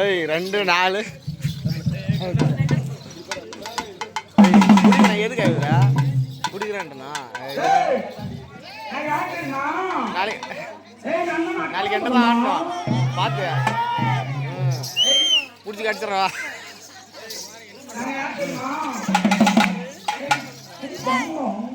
ஏய் ரெண்டு நாலு. ஏய், குடிக்கிறேன் எதுக்கு ஆகுதுடா குடிக்கிறேன்ட்டனா? நாளைக்கு நாளைக்கு என்ன தான் ஆடணும் பார்த்து பிடிச்சி கடிச்சிடவா யாரு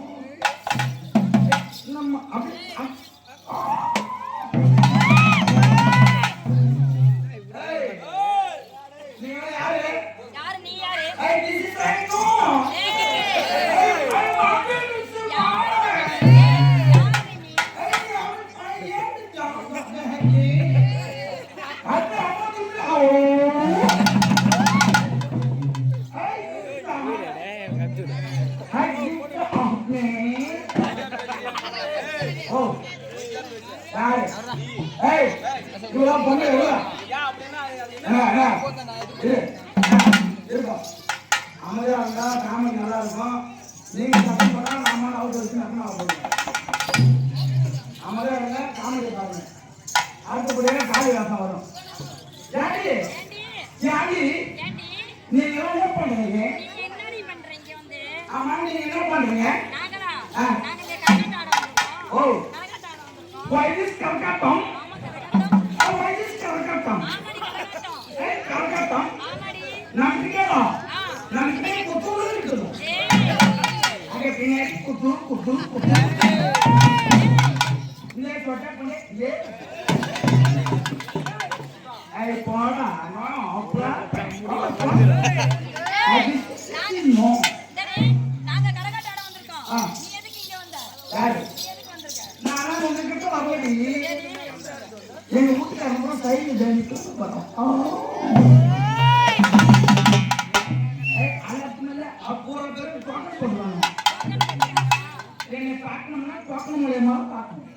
அமைதியா இருந்தா காமெடி நல்லா இருக்கும் நீங்க சத்தம் பண்ணா நாம அவுட் வச்சு நம்ம போடுவோம் அமைதியா இருந்தா காமெடி பாருங்க அடுத்தபடியாக காளி வாசம் வரும் ஜாடி ஏண்டி நீங்க என்ன பண்றீங்க this கரகாட்டம் ஆமா கரகாட்டம் Oh, why this கரகாட்டம் ஆமாடி கரகாட்டம் ஏய் கரகாட்டம் ஆமாடி. நான் ஆ. நான் கிட்டே குத்து இருக்குது அங்கே பின்னாடி குத்து குத்து குத்து இல்லை தொட்ட பண்ணி ஏ. ஐ போடா நான் அப்பா அது உங்ககிட்ட வரலடி சரி எங்க வீட்டுக்காரங்க கூட சைடு ஜெயிட்டு போறோம் அலப்புல அப்பூரா பேர் டோக்கன் போடுவாங்க என்னை பார்க்கணும்னா டோக்கன் மூலியமா பார்க்கணும்